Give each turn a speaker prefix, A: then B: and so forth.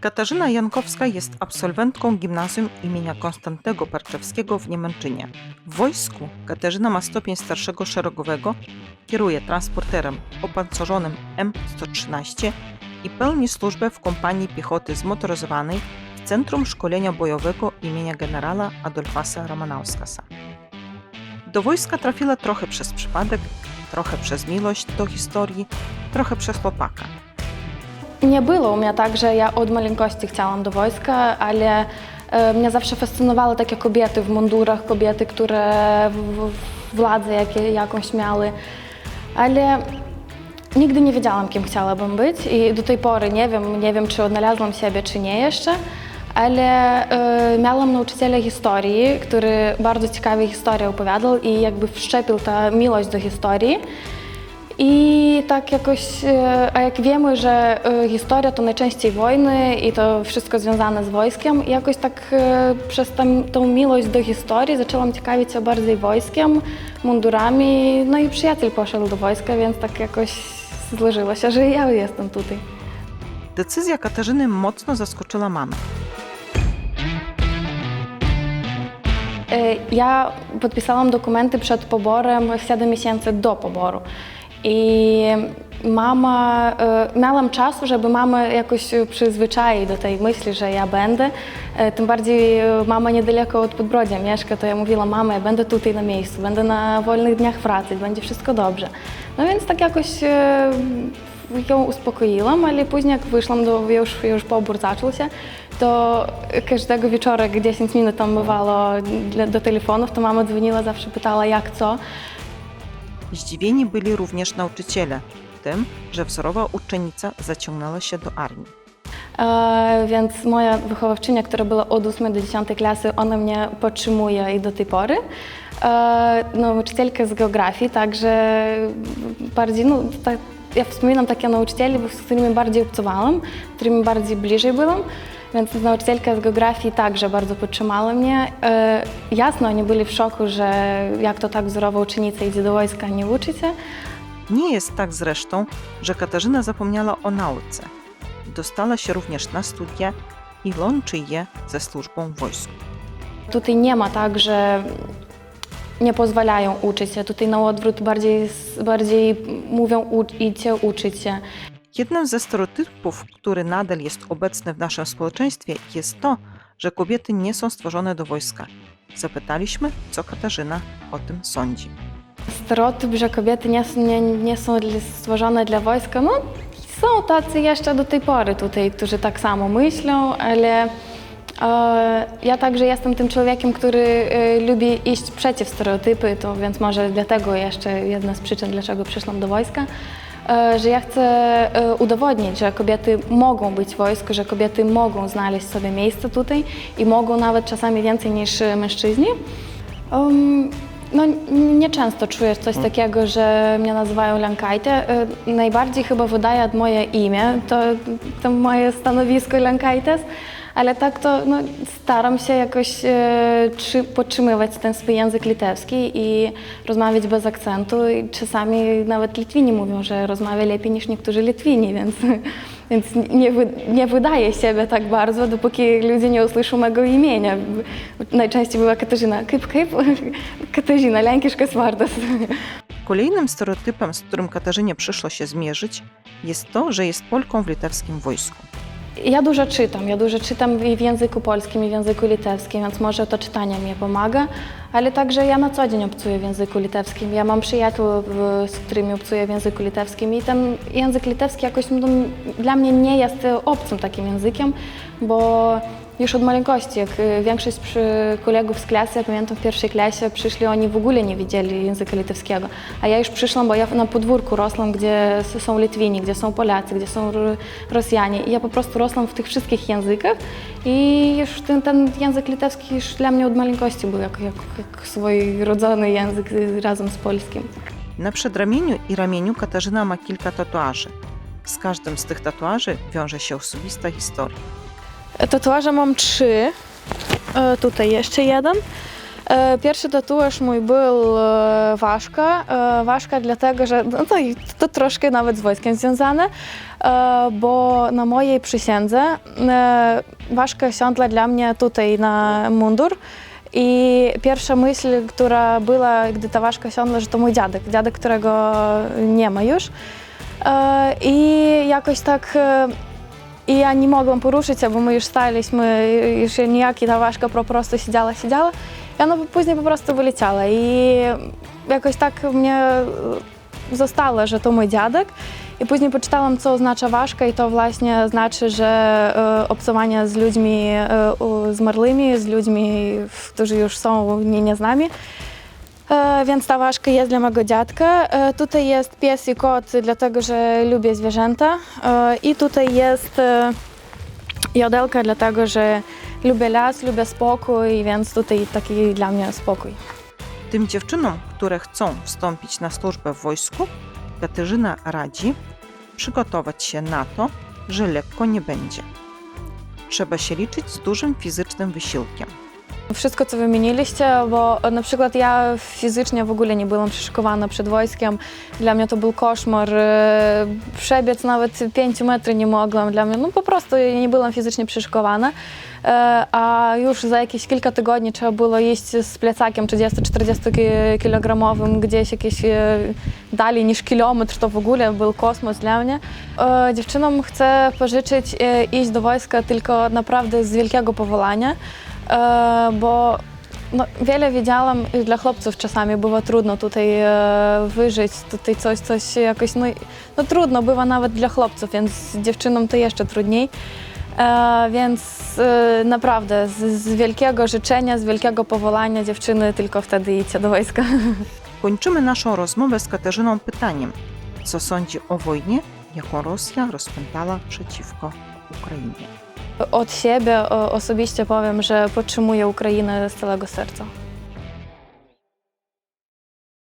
A: Katarzyna Jankowska jest absolwentką gimnazjum imienia Konstantego Parczewskiego w Niemęczynie. W wojsku Katarzyna ma stopień starszego szeregowego, kieruje transporterem opancerzonym M113 i pełni służbę w kompanii piechoty zmotoryzowanej w Centrum Szkolenia Bojowego imienia generała Adolfasa Romanauskasa. Do wojska trafiła trochę przez przypadek, trochę przez miłość do historii, trochę przez chłopaka.
B: Nie było u mnie tak, że ja od maleńkości chciałam do wojska, ale e, mnie zawsze fascynowały takie kobiety w mundurach, kobiety, które władzę jakie, jakąś miały. Ale nigdy nie wiedziałam, kim chciałabym być i do tej pory nie wiem, nie wiem czy odnalazłam siebie, czy nie jeszcze. Ale e, miałam nauczyciela historii, który bardzo ciekawie historię opowiadał i jakby wszczepił tę miłość do historii. I tak jakoś, e, a jak wiemy, że e, historia to najczęściej wojny i to wszystko związane z wojskiem, i jakoś tak e, przez tam, tą miłość do historii zaczęłam ciekawić się bardziej wojskiem, mundurami, no i przyjaciel poszedł do wojska, więc tak jakoś złożyło się, że ja jestem tutaj.
A: Decyzja Katarzyny mocno zaskoczyła mamę.
B: Ja podpisałam dokumenty przed poborem 7 miesięcy do poboru. I mama, e, miałam czasu, żeby mamę jakoś przyzwyczaić do tej myśli, że ja będę. E, Tym bardziej e, mama niedaleko od Podbrodzia mieszka, to ja mówiła, mama, ja będę tutaj na miejscu, będę na wolnych dniach pracy, będzie wszystko dobrze. No więc tak jakoś ją uspokoiłam, ale później jak wyszłam, do, już, już pobór zaczął się, to każdego wieczora, jak 10 minut tam bywało do telefonów, to mama dzwoniła, zawsze pytała jak co.
A: Zdziwieni byli również nauczyciele tym, że wzorowa uczennica zaciągnęła się do armii.
B: E, więc moja wychowawczynia, która była od 8 do 10 klasy, ona mnie podtrzymuje i do tej pory. E, nauczycielka z geografii, także bardziej, no, tak, ja wspominam takie nauczycieli, z którymi bardziej obcowałam, którymi bardziej bliżej byłam. Więc nauczycielka z geografii także bardzo podtrzymała mnie. E, jasno, oni byli w szoku, że jak to tak wzorowa uczennica idzie do wojska, nie uczy się.
A: Nie jest tak zresztą, że Katarzyna zapomniała o nauce. Dostała się również na studia i łączy je ze służbą w wojsku.
B: Tutaj nie ma tak, że nie pozwalają uczyć się. Tutaj na odwrót bardziej, bardziej mówią idźcie uczyć się.
A: Jednym ze stereotypów, który nadal jest obecny w naszym społeczeństwie, jest to, że kobiety nie są stworzone do wojska. Zapytaliśmy, co Katarzyna o tym sądzi.
B: Stereotyp, że kobiety nie, nie, nie są stworzone dla wojska, no są tacy jeszcze do tej pory tutaj, którzy tak samo myślą, ale e, ja także jestem tym człowiekiem, który e, lubi iść przeciw stereotypy, to więc może dlatego jeszcze jedna z przyczyn, dlaczego przyszłam do wojska, że ja chcę e, udowodnić, że kobiety mogą być w wojsku, że kobiety mogą znaleźć sobie miejsce tutaj i mogą nawet czasami więcej niż e, mężczyźni. Um, no, nieczęsto czuję coś takiego, że mnie nazywają Lankajte. Najbardziej chyba wydaje moje imię, to, to moje stanowisko Lankajtes, ale tak to no, staram się jakoś e, trzy, podtrzymywać ten swój język litewski i rozmawiać bez akcentu. I czasami nawet Litwini mówią, że rozmawia lepiej niż niektórzy Litwini, więc, więc nie, nie wydaje siebie tak bardzo, dopóki ludzie nie usłyszą mego imienia. Najczęściej była Katarzyna. Kaip? Katarzyna, lenkiškas vardas.
A: Kolejnym stereotypem, z którym Katarzynie przyszło się zmierzyć, jest to, że jest Polką w litewskim wojsku.
B: Ja dużo czytam, ja dużo czytam i w języku polskim, i w języku litewskim, więc może to czytanie mi pomaga, ale także ja na co dzień obcuję w języku litewskim. Ja mam przyjaciół, z którymi obcuję w języku litewskim i ten język litewski jakoś dla mnie nie jest obcym takim językiem, bo już od maleńkości, jak y, większość kolegów z klasy, ja pamiętam w pierwszej klasie przyszli, oni w ogóle nie wiedzieli języka litewskiego, a ja już przyszłam, bo ja na podwórku rosłam, gdzie są Litwini, gdzie są Polacy, gdzie są Ro- Rosjanie i ja po prostu rosłam w tych wszystkich językach i już ten, ten język litewski już dla mnie od maleńkości był jak, jak, jak swój rodzony język razem z polskim.
A: Na przedramieniu i ramieniu Katarzyna ma kilka tatuaży. Z każdym z tych tatuaży wiąże się osobista historia.
C: Tatuaże mam trzy. E, tutaj jeszcze jeden.
B: E, Pierwszy tatuaż mój był e, ważka. E, Ważka dlatego, że no to, to troszkę nawet z wojskiem związane, e, bo na mojej przysiędze e, ważka siądła dla mnie tutaj na mundur. I pierwsza myśl, która była, gdy ta ważka siądła, że to mój dziadek, dziadek, którego nie ma już. E, I jakoś tak e, i ja nie mogłam poruszyć się, bo my już staliśmy, już niejaki ta ważka po prostu siedziała, siedziała. I ona później po prostu wyleciała. I jakoś tak mnie zostało, że to mój dziadek. I później poczytałam, co oznacza ważka i to właśnie znaczy, że e, obcowanie z ludźmi e, u- zmarłymi, z ludźmi, którzy już są nie, nie z nami. E, Więc ta ważka jest dla mojego dziadka. E, Tutaj jest pies i kot, dlatego że lubię zwierzęta. E, I tutaj jest e, jodelka, dlatego że lubię las, lubię spokój, więc tutaj taki dla mnie spokój.
A: Tym dziewczynom, które chcą wstąpić na służbę w wojsku, Katarzyna radzi przygotować się na to, że lekko nie będzie. Trzeba się liczyć z dużym fizycznym wysiłkiem.
B: Wszystko, co wymieniliście, bo na przykład ja fizycznie w ogóle nie byłam przyszykowana przed wojskiem. Dla mnie to był koszmar. E, Przebiec nawet 5 metrów nie mogłam. Dla mnie, no po prostu nie byłam fizycznie przyszykowana. E, A już za jakieś kilka tygodni trzeba było iść z plecakiem 30-40 ki- kilogramowym gdzieś jakieś e, dalej niż kilometr, to w ogóle był kosmos dla mnie. E, Dziewczynom chcę pożyczyć e, iść do wojska tylko naprawdę z wielkiego powołania. E, bo no, wiele wiedziałam i dla chłopców czasami było trudno tutaj e, wyżyć, tutaj coś, coś jakoś, no, no trudno bywa nawet dla chłopców, więc dziewczynom to jeszcze trudniej. E, więc e, naprawdę z, z wielkiego życzenia, z wielkiego powołania dziewczyny tylko wtedy idźcie do wojska.
A: Kończymy naszą rozmowę z Katarzyną pytaniem, co sądzi o wojnie, jaką Rosja rozpętała przeciwko Ukrainie.
B: Od siebie osobiście powiem, że podtrzymuję Ukrainę z całego serca.